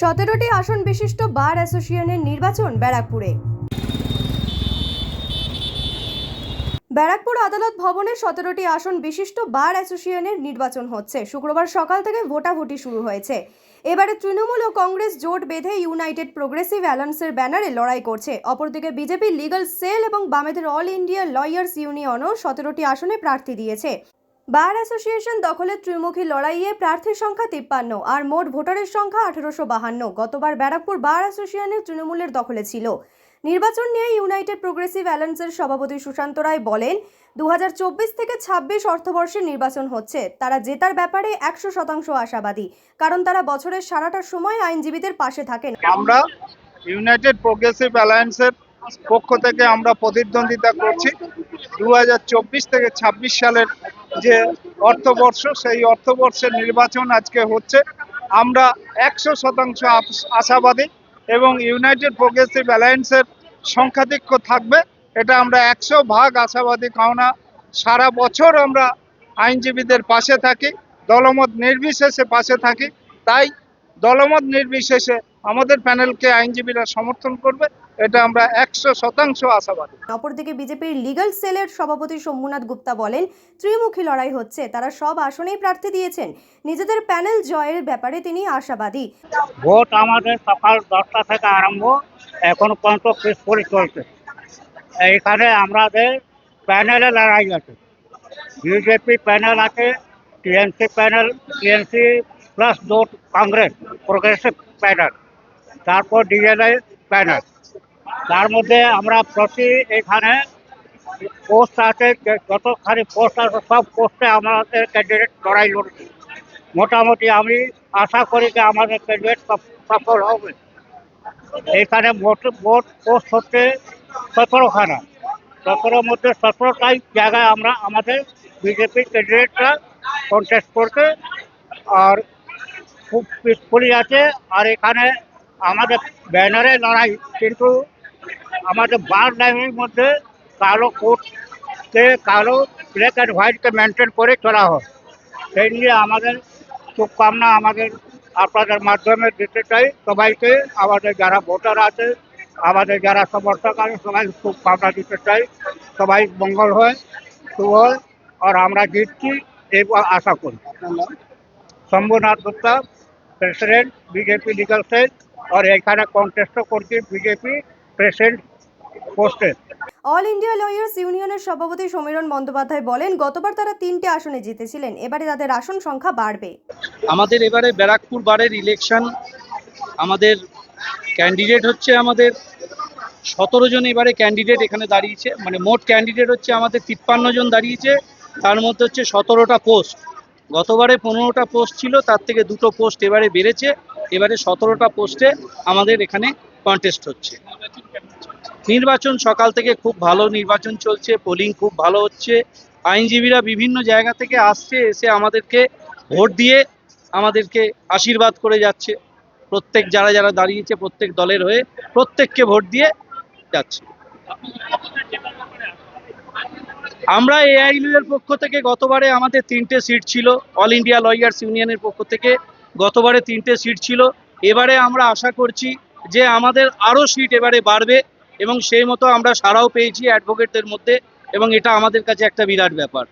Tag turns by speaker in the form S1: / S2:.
S1: সতেরোটি আসন বিশিষ্ট বার অ্যাসোসিয়েশনের নির্বাচন ব্যারাকপুরে। ব্যারাকপুর আদালত ভবনে সতেরোটি আসন বিশিষ্ট বার অ্যাসোসিয়েশনের নির্বাচন হচ্ছে। শুক্রবার সকাল থেকে ভোটাভুটি শুরু হয়েছে। এবারে তৃণমূল ও কংগ্রেস জোট বেঁধে ইউনাইটেড প্রোগ্রেসিভ অ্যালায়েন্সের ব্যানারে লড়াই করছে। অপরদিকে বিজেপি লিগাল সেল এবং বামেদের অল ইন্ডিয়া লয়ার্স ইউনিয়নও সতেরোটি আসনে প্রার্থী দিয়েছে। বার অ্যাসোসিয়েশন দখলের ত্রিমুখী লড়াইয়ে প্রার্থীর সংখ্যা তিপ্পান্ন আর মোট ভোটারের সংখ্যা আঠেরোশো বাহান্ন। গতবার ব্যারাকপুর বার অ্যাসোসিয়েশনের তৃণমূলের দখলে ছিল। নির্বাচন নিয়ে ইউনাইটেড প্রোগ্রেসিভ অ্যালায়েন্সের সভাপতি সুশান্ত রায় বলেন দু থেকে ২৬ অর্থবর্ষে নির্বাচন হচ্ছে। তারা জেতার ব্যাপারে একশো শতাংশ আশাবাদী, কারণ তারা বছরের সারাটা সময় আইনজীবীদের পাশে থাকেন।
S2: আমরা ইউনাইটেড প্রোগ্রেসিভ অ্যালায়েন্সের পক্ষ থেকে আমরা প্রতিদ্বন্দ্বিতা করছি। দু হাজার চব্বিশ থেকে ২৬ সালের যে অর্থবর্ষ, সেই অর্থবর্ষের নির্বাচন আজকে হচ্ছে। আমরা একশো শতাংশ আশাবাদী এবং ইউনাইটেড প্রোগ্রেসিভ অ্যালায়েন্সের সংখ্যাধিক্য থাকবে। এটা আমরা একশো ভাগ আশাবাদী কারণ সারা বছর আমরা আইনজীবীদের পাশে থাকি, দলমত নির্বিশেষে পাশে থাকি। তাই দলমত নির্বিশেষে আমাদের প্যানেলকে আইনজীবীরা সমর্থন করবে। এটা আমরা একশো শতাংশ আশাবাদী।
S1: অপরদিকে বিজেপির লিগ্যাল সেলের সভাপতি শম্ভুনাথ গুপ্তা বলেন ত্রিমুখী লড়াই হচ্ছে তারা সব আসনেই প্রার্থী দিয়েছেন। নিজেদের প্যানেল জয়ের ব্যাপারে তিনি আশাবাদী।
S3: ভোট আমাদের সকাল দশটা থেকে আরম্ভ এখন পর্যন্ত পিসফুলি চলছে। এইখানে আমাদের প্যানেলে লড়াই আছে। বিজেপি প্যানেল আছে টিএনসি প্যানেল টিএনসি প্লাস দো কংগ্রেস প্রোগ্রেসিভ প্যানেল তারপর ডিএলআই প্যানেল তার মধ্যে আমরা প্রতি এখানে পোস্ট আছে, যতখানি পোস্ট আছে, সব পোস্টে আমাদের ক্যান্ডিডেট লড়াই লড়ছে মোটামুটি আমি আশা করি যে আমাদের ক্যান্ডিডেট সফল হবে। এখানে মোট ভোট পোস্ট হচ্ছে সতেরোখানা। সতেরোর মধ্যে সতেরোটাই জায়গায় আমরা আমাদের বিজেপি ক্যান্ডিডেটরা কন্টেস্ট করছে আর খুব পিসফুলি আছে, আর এখানে আমাদের ব্যানারে লড়াই, কিন্তু আমাদের বার লাইনের মধ্যে কালো কোটকে কালো ব্ল্যাক অ্যান্ড হোয়াইটকে মেনটেন করে চলা হয়। সেই নিয়ে আমাদের শুভকামনা আমাদের আপনাদের মাধ্যমে দিতে চাই। সবাইকে আমাদের যারা ভোটার আছে, আমাদের যারা সমর্থক আছে সবাই শুভকামনা দিতে চাই। সবাই মঙ্গল হয়, শুভ হয়, আর আমরা জিতছি এই আশা করি। Shambhunath Gupta, president, BJP legal cell আর এখানে কন্টেস্টও করছি, বিজেপি প্রেসিডেন্ট পোস্টে
S1: অল ইন্ডিয়া লয়ার্স ইউনিয়নের সভাপতি সমীরণ বন্দ্যোপাধ্যায় বলেন গতবার তারা তিনটে আসনে জিতেছিলেন। এবারে তাদের আসন সংখ্যা বাড়বে।
S4: আমাদের এবারে ব্যারাকপুর বারের ইলেকশন আমাদের ক্যান্ডিডেট হচ্ছে আমাদের সতেরো জন এবারে ক্যান্ডিডেট এখানে দাঁড়িয়েছে। মানে মোট ক্যান্ডিডেট হচ্ছে আমাদের তিপ্পান্ন জন দাঁড়িয়েছে। তার মধ্যে হচ্ছে সতেরোটা পোস্ট গতবারে পনেরোটা পোস্ট ছিল তার থেকে দুটো পোস্ট এবারে বেড়েছে। এবারে সতেরোটা পোস্টে আমাদের এখানে কন্টেস্ট হচ্ছে। নির্বাচন সকাল থেকে খুব ভালো নির্বাচন চলছে পোলিং খুব ভালো হচ্ছে। আইনজীবীরা বিভিন্ন জায়গা থেকে আসছে, এসে আমাদেরকে ভোট দিয়ে আমাদেরকে আশীর্বাদ করে যাচ্ছে। প্রত্যেক যারা যারা দাঁড়িয়েছে, প্রত্যেক দলের হয়ে প্রত্যেককে ভোট দিয়ে যাচ্ছে। আমরা এআইইউ এর পক্ষ থেকে গতবারে আমাদের তিনটে সিট ছিল অল ইন্ডিয়া লয়ার্স ইউনিয়নের পক্ষ থেকে গতবারে তিনটে সিট ছিল। এবারে আমরা আশা করছি যে আমাদের আরও সিট এবারে বাড়বে। এবং সেই মতো আমরা সাড়াও পেয়েছি অ্যাডভোকেটদের মধ্যে এবং এটা আমাদের কাছে একটা বিরাট ব্যাপার।